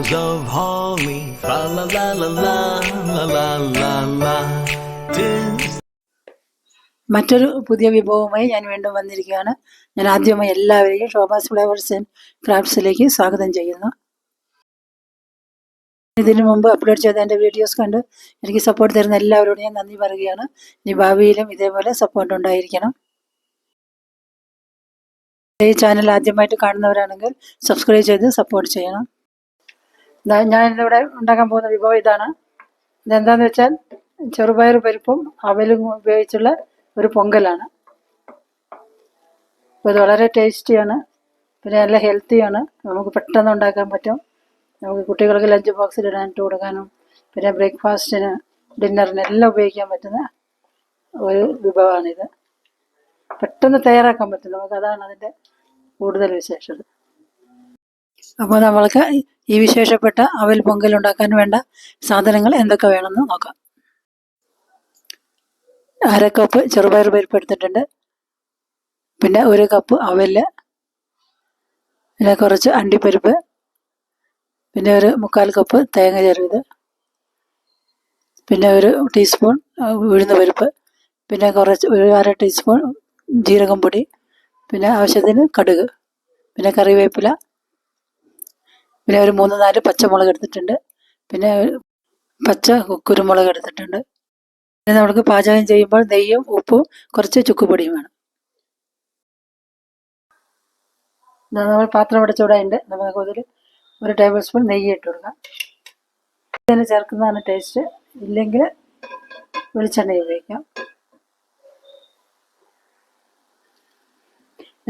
boughs of holly. Fa la la la la la la la la. Tis മറ്റൊരു പുതിയ വിഭവവുമായി ഞാൻ വീണ്ടും വന്നിരിക്കുകയാണ് ഞാൻ ആദ്യമായി എല്ലാവരെയും ഷോബാസ് ഫ്ലേവേഴ്സ് ആൻഡ് ക്രാഫ്റ്റ്സിലേക്ക് സ്വാഗതം ചെയ്യുന്നു ഇതിനു മുമ്പ് അപ്ലോഡ് ചെയ്ത എന്റെ വീഡിയോസ് കണ്ട് എനിക്ക് സപ്പോർട്ട് തരുന്ന എല്ലാവരോടും ഞാൻ നന്ദി പറയുകയാണ് ഇനി ഭാവിയിലും ഇതേപോലെ സപ്പോർട്ട് ഉണ്ടായിരിക്കണം ഈ ചാനൽ ആദ്യമായിട്ട് കാണുന്നവരാണെങ്കിൽ സബ്സ്ക്രൈബ് ചെയ്ത് സപ്പോർട്ട് ചെയ്യണം ഞാൻ ഇവിടെ ഉണ്ടാക്കാൻ പോകുന്ന വിഭവം ഇതാണ്. ഇതെന്താന്ന് വെച്ചാൽ ചെറുപയർ പരിപ്പും അവലും ഉപയോഗിച്ചുള്ള ഒരു പൊങ്കലാണ്. അപ്പോൾ ഇത് വളരെ ടേസ്റ്റിയാണ്. പിന്നെ നല്ല ഹെൽത്തിയാണ്. നമുക്ക് പെട്ടെന്ന് ഉണ്ടാക്കാൻ പറ്റും. നമുക്ക് കുട്ടികൾക്ക് ലഞ്ച് ബോക്സിൽ ഇടാനിട്ട് കൊടുക്കാനും പിന്നെ ബ്രേക്ക്ഫാസ്റ്റിന് ഡിന്നറിന് എല്ലാം ഉപയോഗിക്കാൻ പറ്റുന്ന ഒരു വിഭവമാണിത്. പെട്ടെന്ന് തയ്യാറാക്കാൻ പറ്റും. നമുക്ക് അതാണ് അതിന്റെ കൂടുതൽ വിശേഷത. അപ്പോൾ നമ്മൾക്ക് ഈ വിശേഷപ്പെട്ട അവൽ പൊങ്കൽ ഉണ്ടാക്കാൻ വേണ്ട സാധനങ്ങൾ എന്തൊക്കെ വേണമെന്ന് നോക്കാം. അര കപ്പ് ചെറുപയർ പരിപ്പ് എടുത്തിട്ടുണ്ട്. പിന്നെ ഒരു കപ്പ് അവൽ പിന്നെ കുറച്ച് അണ്ടിപ്പരിപ്പ് പിന്നെ ഒരു മുക്കാൽ കപ്പ് തേങ്ങ ചെറുത് പിന്നെ ഒരു ടീസ്പൂൺ ഉഴുന്ന പരിപ്പ് പിന്നെ കുറച്ച് ഒരു അര ടീസ്പൂൺ ജീരകം പൊടി പിന്നെ ആവശ്യത്തിന് കടുക് പിന്നെ കറിവേപ്പില പിന്നെ ഒരു മൂന്ന് നാല് പച്ചമുളക് എടുത്തിട്ടുണ്ട്. പിന്നെ പച്ച കുരുമുളക് എടുത്തിട്ടുണ്ട്. പിന്നെ നമുക്ക് പാചകം ചെയ്യുമ്പോൾ നെയ്യും ഉപ്പും കുറച്ച് ചുക്കുപൊടിയും വേണം. നമ്മൾ പാത്രം അടച്ചുവിടാനുണ്ട് നമുക്ക് അതിൽ ഒരു ടേബിൾ സ്പൂൺ നെയ്യ് ഇട്ട് കൊടുക്കാം. ഇതിന് ചേർക്കുന്നതാണ് ടേസ്റ്റ്. ഇല്ലെങ്കിൽ വെളിച്ചെണ്ണ ഉപയോഗിക്കാം.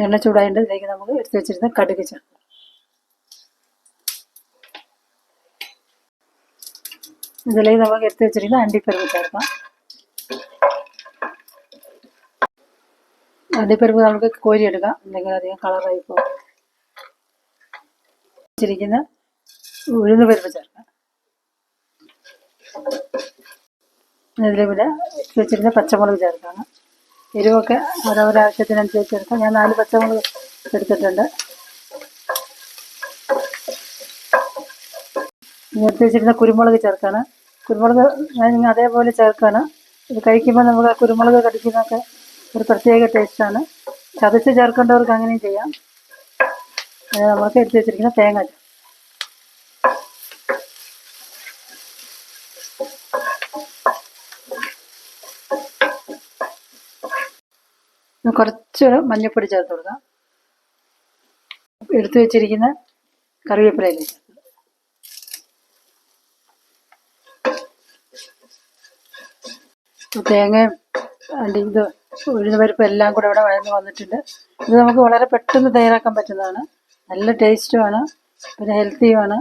എണ്ണ ചൂടായിട്ട് ഇതിലേക്ക് നമുക്ക് എടുത്ത് വെച്ചിരുന്ന കടുക് ചേർക്കാം. ഇതിലേക്ക് നമുക്ക് എടുത്ത് വെച്ചിരിക്കുന്ന അണ്ടിപ്പരിപ്പ് ചേർക്കാം അണ്ടിപ്പരിപ്പ് നമുക്ക് കോരിയെടുക്കാം. അല്ലെങ്കിൽ അധികം കളറായി പോകും വെച്ചിരിക്കുന്ന ഉഴുന്ന് പരിപ്പ് ചേർക്കാം. ഇതിൽ പിന്നെ വെച്ചിരുന്ന പച്ചമുളക് ചേർക്കാം. എരിവൊക്കെ അവരവരുടെ ആവശ്യത്തിനനുസരിച്ച് ചേർക്കാം ഞാൻ നാല് പച്ചമുളക് എടുത്തിട്ടുണ്ട്. എടുത്ത് വെച്ചിരുന്ന കുരുമുളക് ചേർക്കാണ്. കുരുമുളക് ഞാൻ അതേപോലെ ചേർക്കാണ് ഇത് കഴിക്കുമ്പോൾ നമുക്ക് കുരുമുളക് കടിക്കുന്നതൊക്കെ ഒരു പ്രത്യേക ടേസ്റ്റാണ്. ചതച്ച് ചേർക്കേണ്ടവർക്ക് അങ്ങനെയും ചെയ്യാം. നമുക്ക് എടുത്ത് വെച്ചിരിക്കുന്ന തേങ്ങ കുറച്ചൊരു മഞ്ഞൾപ്പൊടി ചേർത്ത് കൊടുക്കാം. എടുത്തു വെച്ചിരിക്കുന്ന കറിവേപ്പിലയിലേക്ക് തേങ്ങയും ഇത് ഉഴുന്ന പരിപ്പ് എല്ലാം കൂടെ ഇവിടെ വഴന്ന് വന്നിട്ടുണ്ട്. ഇത് നമുക്ക് വളരെ പെട്ടെന്ന് തയ്യാറാക്കാൻ പറ്റുന്നതാണ്. നല്ല ടേസ്റ്റുമാണ് പിന്നെ ഹെൽത്തിയുമാണ്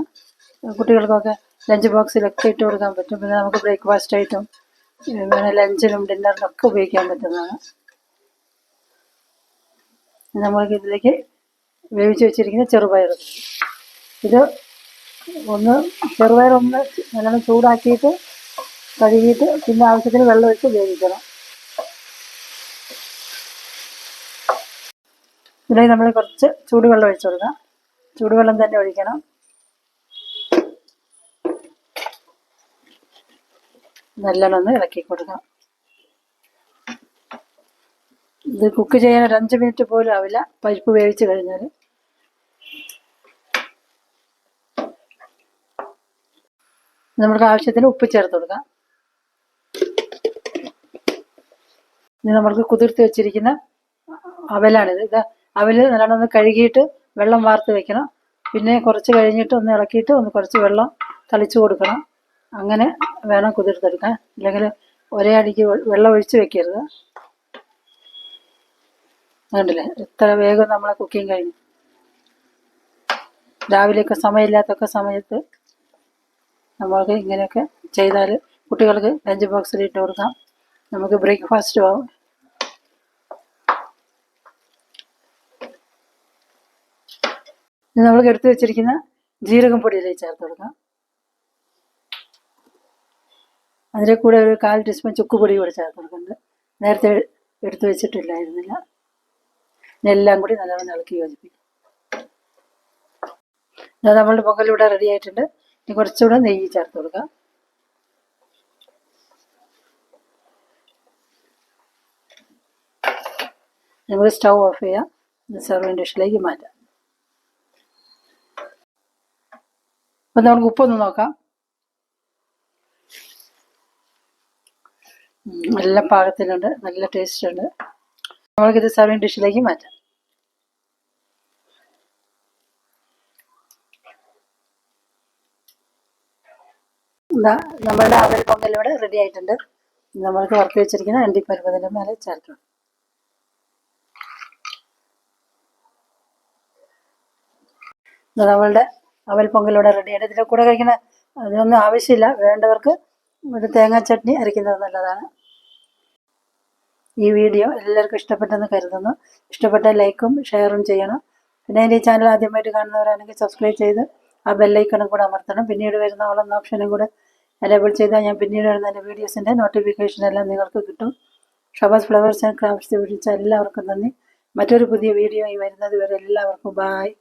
കുട്ടികൾക്കൊക്കെ ലഞ്ച് ബോക്സിലൊക്കെ ഇട്ട് കൊടുക്കാൻ പറ്റും. പിന്നെ നമുക്ക് ബ്രേക്ക്ഫാസ്റ്റ് ആയിട്ടും പിന്നെ ലഞ്ചിനും ഡിന്നറിനും ഒക്കെ ഉപയോഗിക്കാൻ പറ്റുന്നതാണ്. നമ്മൾക്ക് ഇതിലേക്ക് വേവിച്ച് വെച്ചിരിക്കുന്ന ചെറുപയർ ഇത് ഒന്ന് ചെറുപയർ ഒന്ന് നല്ലോണം ചൂടാക്കിയിട്ട് കഴുകിയിട്ട് പിന്നെ ആവശ്യത്തിന് വെള്ളം ഒഴിച്ച് വേവിക്കണം ഇതിലേക്ക് നമ്മൾ കുറച്ച് ചൂടുവെള്ളം ഒഴിച്ചു കൊടുക്കാം. ചൂടുവെള്ളം തന്നെ ഒഴിക്കണം. നല്ലോണം ഒന്ന് ഇളക്കി കൊടുക്കാം. ഇത് കുക്ക് ചെയ്യാൻ ഒരു അഞ്ച് മിനിറ്റ് പോലും ആവില്ല. പരിപ്പ് വേവിച്ച് കഴിഞ്ഞാൽ നമുക്ക് ആവശ്യത്തിന് ഉപ്പ് ചേർത്ത് കൊടുക്കാം. നമ്മൾക്ക് കുതിർത്ത് വെച്ചിരിക്കുന്ന അവലാണിത്. ഇത് അവൽ നല്ലോണം ഒന്ന് കഴുകിയിട്ട് വെള്ളം വാർത്ത് വെക്കണം. പിന്നെ കുറച്ച് കഴിഞ്ഞിട്ട് ഒന്ന് ഇളക്കിയിട്ട് ഒന്ന് കുറച്ച് വെള്ളം തളിച്ചു കൊടുക്കണം. അങ്ങനെ വേണം കുതിർത്തെടുക്കാൻ. അല്ലെങ്കിൽ ഒരേ അടിക്ക് വെള്ളം ഒഴിച്ച് വെക്കരുത്. കണ്ടില്ലേ? എത്ര വേഗം നമ്മളെ കുക്കിംഗ് കഴിഞ്ഞു. രാവിലെയൊക്കെ സമയമില്ലാത്തൊക്കെ സമയത്ത് നമ്മൾക്ക് ഇങ്ങനെയൊക്കെ ചെയ്താൽ കുട്ടികൾക്ക് ലഞ്ച് ബോക്സിൽ ഇട്ട് കൊടുക്കാം. നമുക്ക് ബ്രേക്ക്ഫാസ്റ്റും ആവും. നമ്മൾ എടുത്തു വെച്ചിരിക്കുന്ന ജീരകം പൊടിയിലേക്ക് ചേർത്ത് കൊടുക്കാം. അതിന്റെ കൂടെ ഒരു കാൽ ടീസ്പൂൺ ചുക്കുപൊടി കൂടി ചേർത്ത് കൊടുക്കുന്നുണ്ട്. നേരത്തെ എടുത്തു വെച്ചിട്ടില്ലായിരുന്നില്ല. എല്ലാം കൂടി നല്ലവണ്ണം ഇളക്കി യോജിപ്പിക്കും. ഇതാ നമ്മളുടെ പൊങ്കലിവിടെ റെഡി ആയിട്ടുണ്ട്. ഇനി കുറച്ചുകൂടെ നെയ്യ് ചേർത്ത് കൊടുക്കാം. നമുക്ക് സ്റ്റൗ ഓഫ് ചെയ്യാം. സെർവിങ് ഡിഷിലേക്ക് മാറ്റാം. അപ്പം നമുക്ക് ഉപ്പൊന്ന് നോക്കാം. നല്ല പാകത്തിനുണ്ട്. നല്ല ടേസ്റ്റ് ഉണ്ട് നമ്മൾക്കിത് സർവിങ് ഡിഷിലേക്ക് മാറ്റാം. നമ്മളുടെ അവൽ പൊങ്കലിവിടെ റെഡി ആയിട്ടുണ്ട്. നമ്മൾക്ക് വറുത്ത് വെച്ചിരിക്കുന്ന അണ്ടി അണ്ടിപ്പരുപ്പതിന്റെ മേലെ ചേർക്കണം നമ്മളുടെ അവൽ പൊങ്കലോടെ ഇവിടെ റെഡി ആയിട്ട് ഇതിന്റെ കൂടെ കഴിക്കുന്ന അതിനൊന്നും ആവശ്യമില്ല. വേണ്ടവർക്ക് ഒരു തേങ്ങാ ചട്നി അരയ്ക്കുന്നത് നല്ലതാണ്. ഈ വീഡിയോ എല്ലാവർക്കും ഇഷ്ടപ്പെട്ടെന്ന് കരുതുന്നു. ഇഷ്ടപ്പെട്ട ലൈക്കും ഷെയറും ചെയ്യണം. പിന്നെ എന്റെ ഈ ചാനൽ ആദ്യമായിട്ട് കാണുന്നവരാണെങ്കിൽ സബ്സ്ക്രൈബ് ചെയ്ത് ആ ബെല്ലൈക്കണും കൂടെ അമർത്തണം. പിന്നീട് വരുന്ന ഓളെന്ന ഓപ്ഷനും കൂടെ എനേബിൾ ചെയ്താൽ ഞാൻ പിന്നീട് വരുന്ന എന്റെ വീഡിയോസിന്റെ നോട്ടിഫിക്കേഷൻ എല്ലാം നിങ്ങൾക്ക് കിട്ടും. ഷബാസ് ഫ്ലവേഴ്സ് ആൻഡ് ക്രാഫ്റ്റ്സ് വിളിച്ച എല്ലാവർക്കും നന്ദി. മറ്റൊരു പുതിയ വീഡിയോ വരുന്നത് വരെ എല്ലാവർക്കും ബായ്